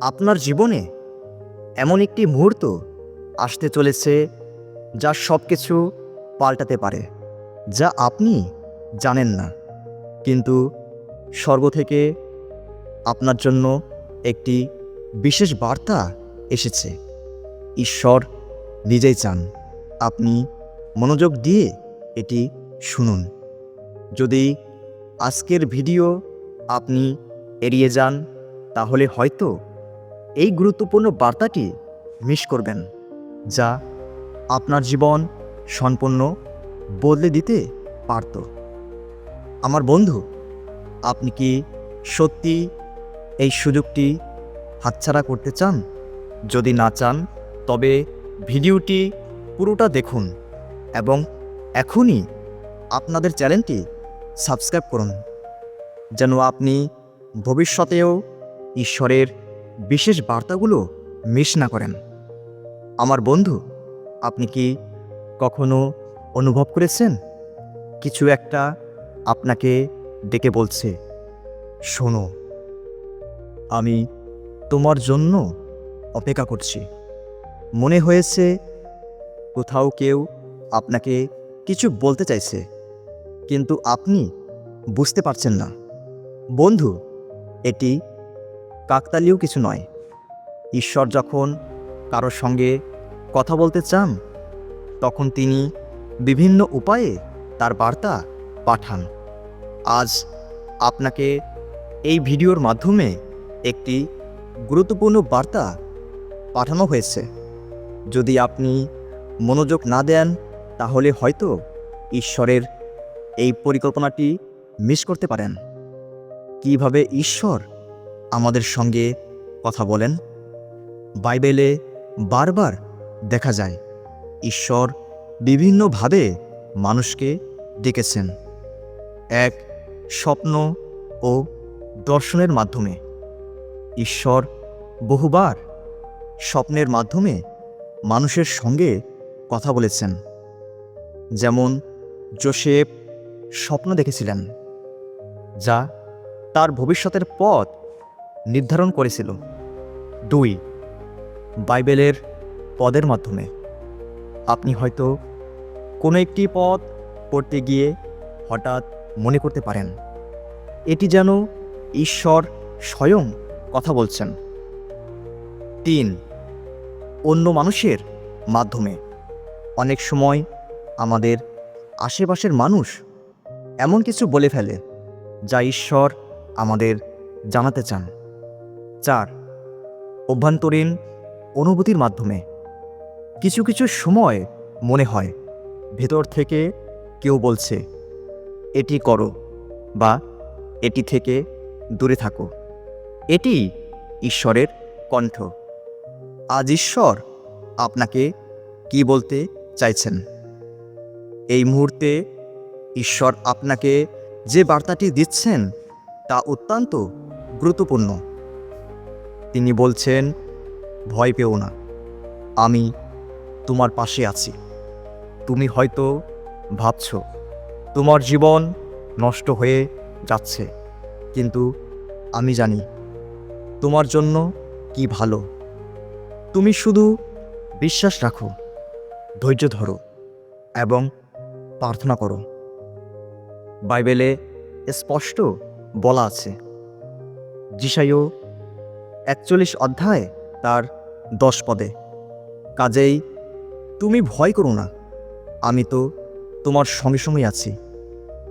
আপনার জীবনে এমন একটি মুহূর্ত আসতে চলেছে যা সব কিছু পাল্টাতে পারে, যা আপনি জানেন না। কিন্তু স্বর্গ থেকে আপনার জন্য একটি বিশেষ বার্তা এসেছে। ঈশ্বর নিজেই চান আপনি মনোযোগ দিয়ে এটি শুনুন। যদি আজকের ভিডিও আপনি এড়িয়ে যান, তাহলে হয়তো এই গুরুত্বপূর্ণ বার্তাটি মিস করবেন, যা আপনার জীবন সম্পূর্ণ বদলে দিতে পারত। আমার বন্ধু, আপনি কি সত্যি এই সুযোগটি হাতছাড়া করতে চান? যদি না চান, তবে ভিডিওটি পুরোটা দেখুন এবং এখনই আপনাদের চ্যানেলটি সাবস্ক্রাইব করুন, যেন আপনি ভবিষ্যতেও ঈশ্বরের বিশেষ বার্তাগুলো মিস না করেন। আমার বন্ধু, আপনি কি কখনো অনুভব করেছেন? কিছু একটা আপনাকে ডেকে বলছে, শোনো, আমি তোমার জন্য অপেক্ষা করছি। মনে হয়েছে কোথাও কেউ আপনাকে কিছু বলতে চাইছে, কিন্তু আপনি বুঝতে পারছেন না। বন্ধু, এটি কাকতালীয় কিছু নয়। ঈশ্বর যখন কারোর সঙ্গে কথা বলতে চান, তখন তিনি বিভিন্ন উপায়ে তার বার্তা পাঠান। আজ আপনাকে এই ভিডিওর মাধ্যমে একটি গুরুত্বপূর্ণ বার্তা পাঠানো হয়েছে। যদি আপনি মনোযোগ না দেন, তাহলে হয়তো ঈশ্বরের এই পরিকল্পনাটি মিস করতে পারেন। কীভাবে ঈশ্বর আমাদের সঙ্গে কথা বলেন। বাইবেলে বারবার দেখা যায়, ঈশ্বর বিভিন্নভাবে মানুষকে ডেকেছেন। এক স্বপ্ন ও দর্শনের মাধ্যমে। ঈশ্বর বহুবার স্বপ্নের মাধ্যমে মানুষের সঙ্গে কথা বলেছেন। যেমন জোসেফ স্বপ্ন দেখেছিলেন, যা তার ভবিষ্যতের পথ নির্ধারণ করেছিল। দুই, বাইবেলের পদের মাধ্যমে। আপনি হয়তো কোনো একটি পদ পড়তে গিয়ে হঠাৎ মনে করতে পারেন, এটি যেন ঈশ্বর স্বয়ং কথা বলছেন। তিন, অন্য মানুষের মাধ্যমে। অনেক সময় আমাদের আশেপাশের মানুষ এমন কিছু বলে ফেলে, যা ঈশ্বর আমাদের জানাতে চান। চার অভ্যন্তরীণ অনুভূতির মাধ্যমে। কিছু কিছু সময় মনে হয়, ভেতর থেকে কেউ বলছে, এটি করো বা এটি থেকে দূরে থাকো এটি ঈশ্বরের কণ্ঠ। আজ ঈশ্বর আপনাকে কি বলতে চাইছেন? এই মুহূর্তে ঈশ্বর আপনাকে যে বার্তাটি দিচ্ছেন তা অত্যন্ত গুরুত্বপূর্ণ। তিনি বলছেন, ভয় পেও না, আমি তোমার পাশে আছি। তুমি হয়তো ভাবছ, তোমার জীবন নষ্ট হয়ে যাচ্ছে, কিন্তু আমি জানি তোমার জন্য কি ভালো। তুমি শুধু বিশ্বাস রাখো, ধৈর্য ধরো এবং প্রার্থনা করো। বাইবেলে স্পষ্ট বলা আছে, যিশাইও একচল্লিশ অধ্যায় তার দশ পদে। কাজেই তুমি ভয় করো না, আমি তো তোমার সঙ্গে সঙ্গে আছি,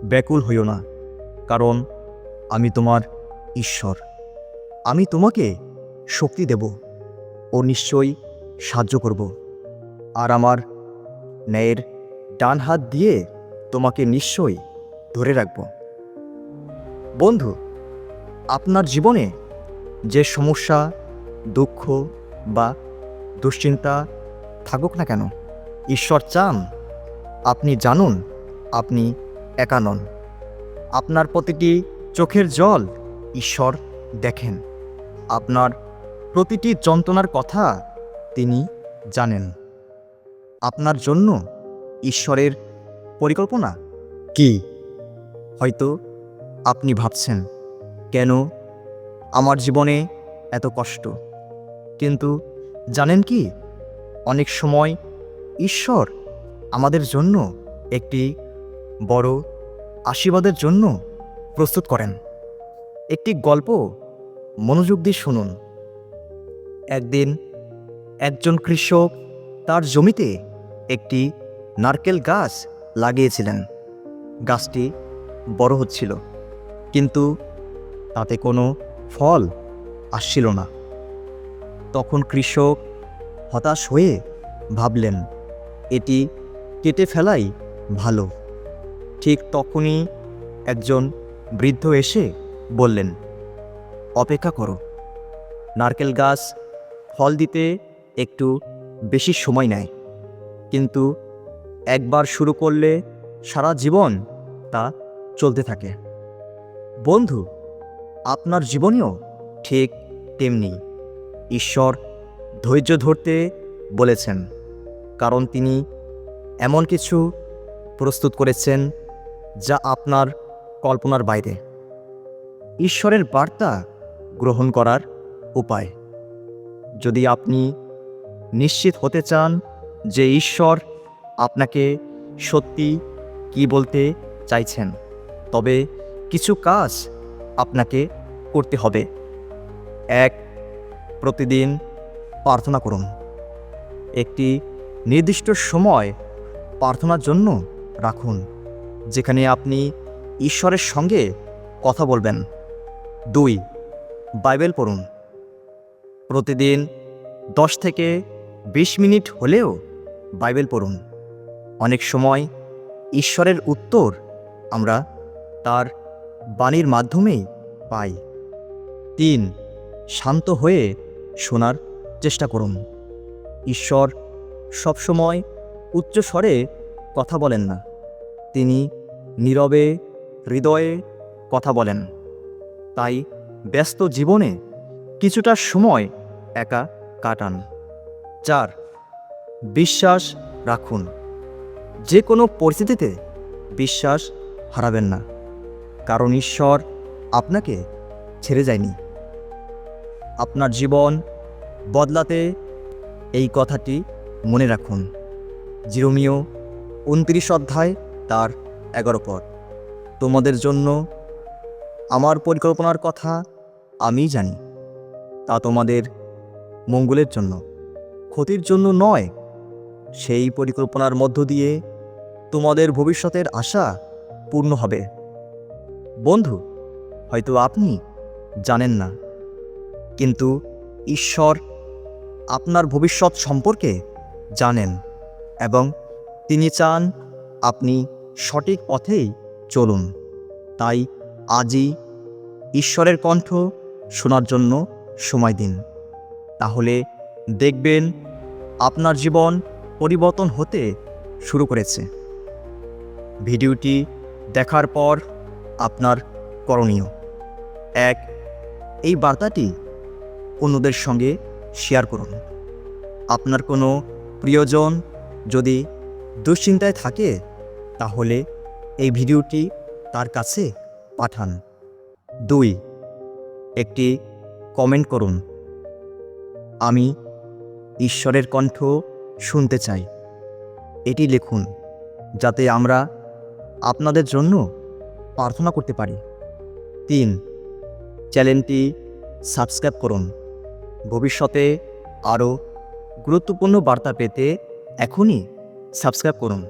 ব্যাকুল হইও না, কারণ আমি তোমার ঈশ্বর। আমি তোমাকে শক্তি দেব ও নিশ্চয়ই সাহায্য করব। আর আমার ন্যায়ের ডান হাত দিয়ে তোমাকে নিশ্চয়ই ধরে রাখব। বন্ধু, আপনার জীবনে যে সমস্যা, দুঃখ বা দুশ্চিন্তা থাকুক না কেন, ঈশ্বর চান আপনি জানুন আপনি একা নন। আপনার প্রতিটি চোখের জল ঈশ্বর দেখেন। আপনার প্রতিটি যন্ত্রণার কথা তিনি জানেন। আপনার জন্য ঈশ্বরের পরিকল্পনা কি? হয়তো আপনি ভাবছেন, কেন আমার জীবনে এত কষ্ট। কিন্তু জানেন কি? অনেক সময় ঈশ্বর আমাদের জন্য একটি বড় আশীর্বাদের জন্য প্রস্তুত করেন। একটি গল্প মনোযোগ দিয়ে শুনুন। একদিন একজন কৃষক তার জমিতে একটি নারকেল গাছ লাগিয়েছিলেন। গাছটি বড় হচ্ছিল, কিন্তু তাতে কোনো ফল আসছিল না। তখন কৃষক হতাশ হয়ে ভাবলেন, এটি কেটে ফেলাই ভালো। ঠিক তখনই একজন বৃদ্ধ এসে বললেন, অপেক্ষা করো, নারকেল গাছ ফল দিতে একটু বেশি সময় নেয়, কিন্তু একবার শুরু করলে সারা জীবন তা চলতে থাকে। বন্ধু আপনার জীবনেও ঠিক তেমনি। ঈশ্বর ধৈর্য ধরতে বলেছেন, কারণ তিনি এমন কিছু প্রস্তুত করেছেন যা আপনার কল্পনার বাইরে। ঈশ্বরের বার্তা গ্রহণ করার উপায়। যদি আপনি নিশ্চিত হতে চান যে ঈশ্বর আপনাকে সত্যি কি বলতে চাইছেন, তবে কিছু কাজ আপনাকে করতে হবে। এক, প্রতিদিন প্রার্থনা করুন। একটি নির্দিষ্ট সময় প্রার্থনার জন্য রাখুন, যেখানে আপনি ঈশ্বরের সঙ্গে কথা বলবেন। দুই, বাইবেল পড়ুন। প্রতিদিন দশ থেকে বিশ মিনিট হলেও বাইবেল পড়ুন। অনেক সময় ঈশ্বরের উত্তর আমরা তার বাণীর মাধ্যমেই পাই। তিন, শান্ত হয়ে শোনার চেষ্টা করুন। ঈশ্বর সবসময় উচ্চ স্বরে কথা বলেন না। তিনি নীরবে হৃদয়ে কথা বলেন। তাই ব্যস্ত জীবনে কিছুটা সময় একা কাটান। চার, বিশ্বাস রাখুন। যে কোনো পরিস্থিতিতে বিশ্বাস হারাবেন না। কারণ ঈশ্বর আপনাকে ছেড়ে যায়নি। আপনার জীবন বদলাতে এই কথাটি মনে রাখুন। জিরোমিও উনত্রিশ অধ্যায়, তার এগারো পদ। তোমাদের জন্য আমার পরিকল্পনার কথা আমি জানি, তা তোমাদের মঙ্গলের জন্য। ক্ষতির জন্য নয়, সেই পরিকল্পনার মধ্য দিয়ে তোমাদের ভবিষ্যতের আশা পূর্ণ হবে। বন্ধু, হয়তো আপনি জানেন না, কিন্তু ঈশ্বর আপনার ভবিষ্যৎ সম্পর্কে জানেন এবং তিনি চান আপনি সঠিক পথেই চলুন। তাই আজই ঈশ্বরের কণ্ঠ শোনার জন্য সময় দিন। তাহলে দেখবেন আপনার জীবন পরিবর্তন হতে শুরু করেছে। ভিডিওটি দেখার পর আপনার করণীয়। এক, এই বার্তাটি অন্যদের সঙ্গে শেয়ার করুন। আপনার কোনো প্রিয়জন যদি দুশ্চিন্তায় থাকে, তাহলে এই ভিডিওটি তার কাছে পাঠান। দুই, একটি কমেন্ট করুন। আমি ঈশ্বরের কণ্ঠ শুনতে চাই। এটি লিখুন, যাতে আমরা আপনাদের জন্য প্রার্থনা করতে পারি। তিন, চ্যানেলটি সাবস্ক্রাইব করুন। ভবিষ্যতে আরও গুরুত্বপূর্ণ বার্তা পেতে এখনই সাবস্ক্রাইব করুন।